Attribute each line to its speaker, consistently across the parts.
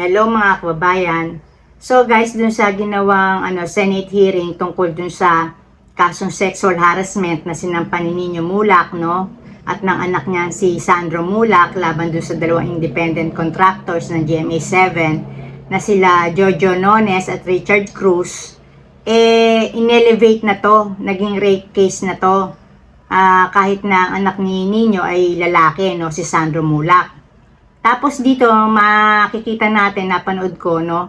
Speaker 1: Hello mga kababayan. So guys, dun sa ginawang ano, Senate hearing tungkol dun sa kasong sexual harassment na sinampan ni Nino Mulak, no? At ng anak niya si Sandro Mulak laban dun sa dalawang independent contractors ng GMA7 na sila Jojo Nones at Richard Cruz. Eh, inelevate na to. Naging rape case na to. Ah, kahit na ang anak ni Nino ay lalaki, no? Si Sandro Mulak. Tapos dito, makikita natin, napanood ko, no?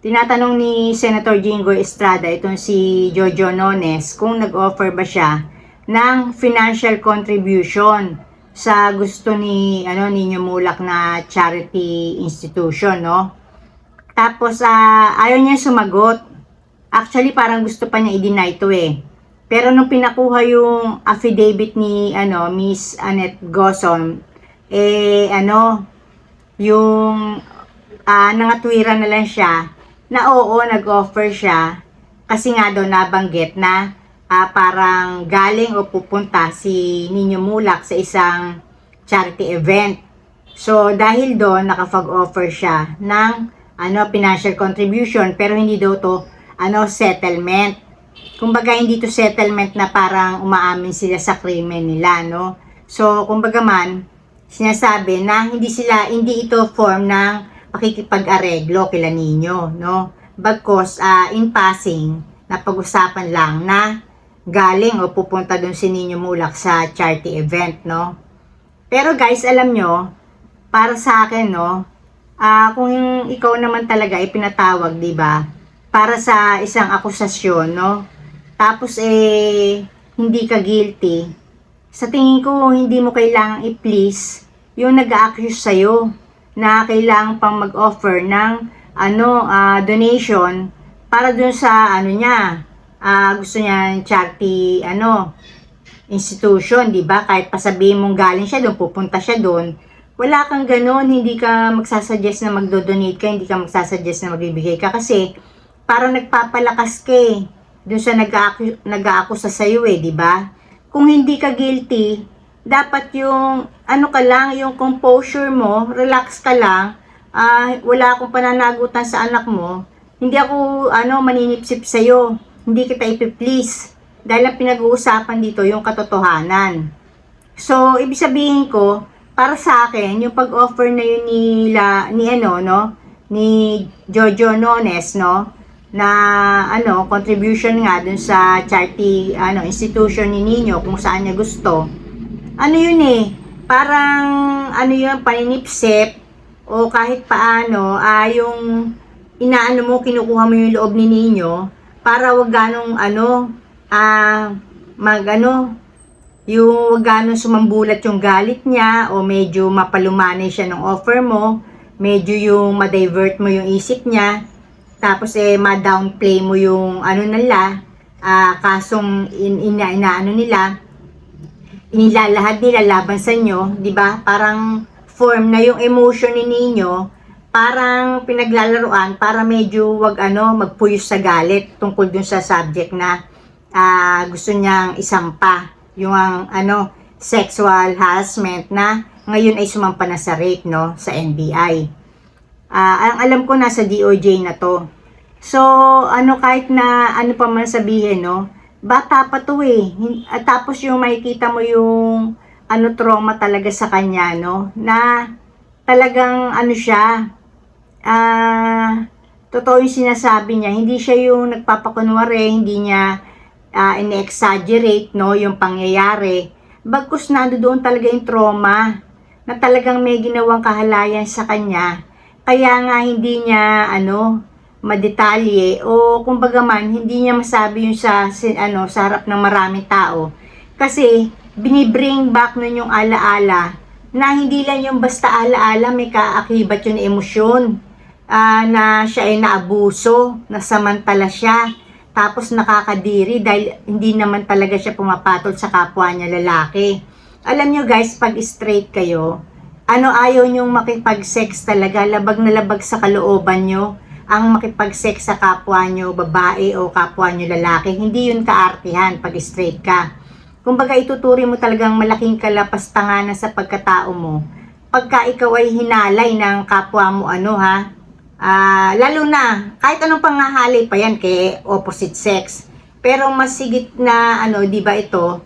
Speaker 1: Tinatanong ni Senator Jingo Estrada, itong si Jojo Nones, kung nag-offer ba siya ng financial contribution sa gusto ni ano Ninyo Mulak na charity institution, no? Tapos ah, ayaw niya sumagot. Actually, parang gusto pa niya i-deny to eh. Pero nung pinakuha yung affidavit ni ano Miss Annette Goson, eh ano, yung ah nangatwiran na lang siya na oo, nag-offer siya kasi nga daw nabanggit na ah, parang galing o pupunta si Ninyo Mulak sa isang charity event. So, dahil doon, nakapag-offer siya ng ano, financial contribution pero hindi daw to ano, settlement. Kumbaga, hindi to settlement na parang umaamin sila sa krimen nila, no? So, kumbaga man, sinasabi na hindi sila, hindi ito form ng pakikipag-areglo kila ninyo, no? Bagkos, ah, in passing, napag-usapan lang na galing o pupunta dun si Ninyo Mulak sa charity event, no? Pero guys, alam nyo, para sa akin, no, ah, kung ikaw naman talaga ay pinatawag, di ba? Para sa isang akusasyon, no? Tapos eh, hindi ka guilty. Sa tingin ko, hindi mo kailangang i-please yung nag-accuse sa'yo na kailangan pang mag-offer ng ano, ah, donation para dun sa ano niya, ah, gusto niya charity ano, institution, di ba? Kahit pasabihin mong galing siya doon, pupunta siya doon, wala kang ganun, hindi ka magsasuggest na magdo-donate ka, hindi ka magsasuggest na magbibigay ka kasi parang nagpapalakas ka eh, doon sa nag-aaku- nag-aakusa sa'yo eh, di ba? Kung hindi ka guilty, dapat yung ano ka lang, yung composure mo, relax ka lang, ah, wala akong pananagutan sa anak mo, hindi ako ano maninipsip sa'yo, hindi kita ipiplease. Dahil ang pinag-uusapan dito yung katotohanan. So, ibig sabihin ko, para sa akin, yung pag-offer na yun nila, ni ano, no, ni Jojo Nones, no, na ano, contribution nga dun sa charity ano, institution ni Nino kung saan niya gusto. Ano yun eh, parang ano yun, paninipsip o kahit paano, ah, yung inaano mo, kinukuha mo yung loob ni Nino para wag ganong ano, ah, mag ano, yung wag ganong sumambulat yung galit niya o medyo mapalumanay siya ng offer mo, medyo yung ma-divert mo yung isip niya, tapos eh ma-downplay mo yung ano nila, ah, kasong in, ina, inaano nila, inilalahad nila laban sa inyo, di ba? Parang form na yung emotion ni Ninyo, parang pinaglalaruan para medyo wag ano, magpuyos sa galit tungkol dun sa subject na ah, gusto niyang isampa yung ang, ano, sexual harassment na ngayon ay sumampa na sa rape, no, sa NBI. Ah, ang alam ko nasa DOJ na to. So, ano kahit na ano pa man sabihin, no, bata pa to eh. At tapos yung makikita mo yung ano trauma talaga sa kanya, no, na talagang ano siya, ah, totoo yung sinasabi niya, hindi siya yung nagpapakunwari, hindi niya ah, in-exaggerate, no, yung pangyayari. Bagkus doon talaga yung trauma, na talagang may ginawang kahalayan sa kanya. Kaya nga hindi niya, ano, madetalye o kumbaga man hindi niya masabi yung sa ano sa harap ng maraming tao. Kasi binibring back nun yung alaala na hindi lang yung basta alaala may kaakibat yung emosyon. Ah, na siya ay naabuso nasamantala siya tapos nakakadiri dahil hindi naman talaga siya pumapatol sa kapwa niya lalaki. Alam nyo guys pag straight kayo ano ayaw nyong makipag-sex talaga labag na labag sa kalooban nyo ang makipag-sex sa kapwa nyo, babae o kapwa nyo lalaki, hindi yun kaartihan pag straight ka. Kumbaga ituturi mo talagang malaking kalapastanganan sa pagkatao mo. Pagka ikaw ay hinalay ng kapwa mo ano ha, Ah, lalo na, kahit anong pangahali pa yan kay opposite sex. Pero mas sigit na, ano, di ba ito,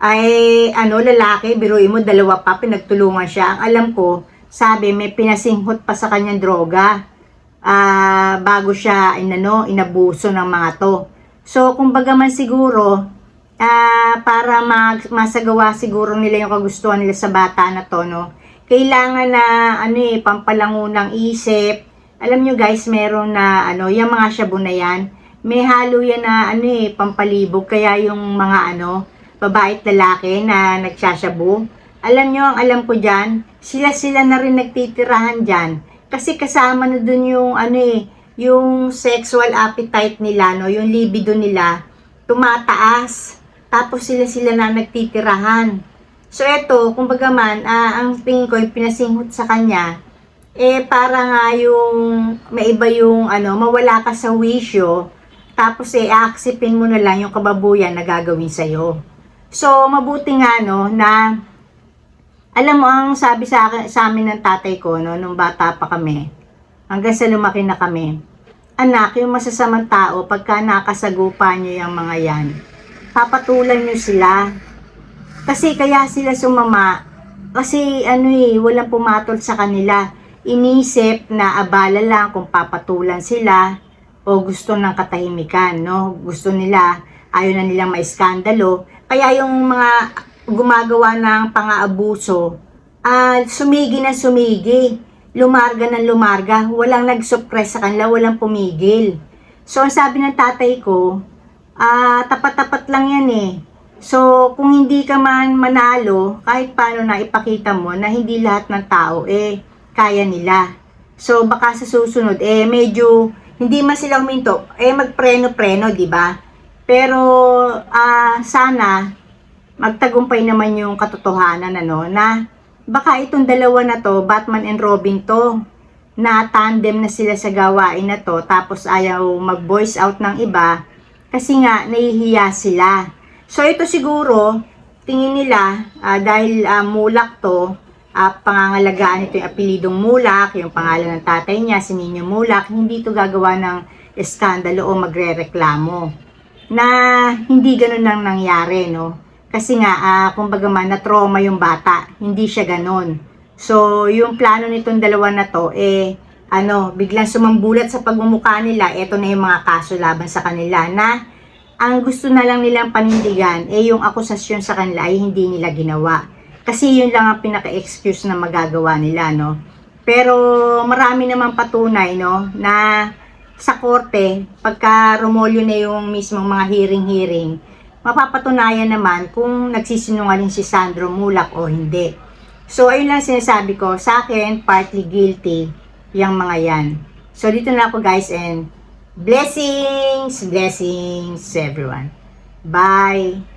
Speaker 1: ay, ano, lalaki, biruin mo, dalawa pa, pinagtulungan siya. Ang alam ko, sabi, may pinasinghot pa sa kanyang droga. Ah, bago siya, inano, inabuso ng mga to. So, kumbaga man siguro, ah, para mag, masagawa siguro nila yung kagustuhan nila sa bata na to, no? Kailangan na, ano eh, pampalangunang isip. Alam nyo guys, meron na, ano, yung mga shabu na yan, may halo yan na, ano eh, pampalibog. Kaya yung mga, ano, babae at lalaki na nagsashabu, alam nyo, ang alam ko dyan, sila-sila na rin nagtitirahan dyan. Kasi kasama na dun yung, ano eh, yung sexual appetite nila, no, yung libido nila, tumataas. Tapos sila-sila na nagtitirahan. So eto, kumbaga man, ah, ang tingin ko, yung pinasinghot sa kanya, eh para nga yung maiba yung ano, mawala ka sa wisyo, tapos eh aaksipin mo na lang yung kababuyan na gagawin sa'yo. So mabuti nga no, na alam mo ang sabi sa, akin, sa amin ng tatay ko no, nung bata pa kami, hanggang sa lumaki na kami, anak, yung masasamang tao, pagka nakasagupa nyo yung mga yan, papatulan nyo sila. Kasi kaya sila sumama, kasi ano eh, walang pumatol sa kanila. Inisip na abala lang kung papatulan sila o gusto ng katahimikan, no? Gusto nila, ayaw na nilang maiskandalo. Kaya yung mga gumagawa ng pang-aabuso, ah, sumigi na sumigi. Lumarga ng lumarga. Walang nag-suppress sa kanila, walang pumigil. So, ang sabi ng tatay ko, ah, tapat-tapat lang yan eh. So, kung hindi ka man manalo, kahit paano na ipakita mo na hindi lahat ng tao, eh, kaya nila. So, baka sa susunod, eh, medyo, hindi man sila huminto, eh, magpreno-preno, di ba? Pero, ah, sana, magtagumpay naman yung katotohanan, ano, na, baka itong dalawa na to, Batman and Robin to, na tandem na sila sa gawain na to, tapos ayaw mag-voice out ng iba, kasi nga, nahihiya sila. So, ito siguro, tingin nila, ah, dahil ah, mulak to, ah, pangangalagaan ito yung apelidong mulak, yung pangalan ng tatay niya, si Nino Mulak, hindi to gagawa ng eskandalo o magre-reklamo. Na hindi ganun nang nangyari, no? Kasi nga, ah, kumbaga man, na-trauma yung bata, hindi siya ganun. So, yung plano nitong dalawa na to, eh, ano, biglang sumambulat sa pagmumukha nila, eto na yung mga kaso laban sa kanila na ang gusto na lang nilang panindigan eh yung akusasyon sa kanila ay hindi nila ginawa. Kasi yun lang ang pinaka-excuse na magagawa nila, no? Pero marami naman patunay, no, na sa korte, pagka rumolyo na yung mismong mga hearing-hearing, mapapatunayan naman kung nagsisinungaling si Sandro Mulak o hindi. So, ayun lang sinasabi ko. Sa akin, partly guilty yung mga yan. So, dito na ako guys and blessings, blessings everyone. Bye!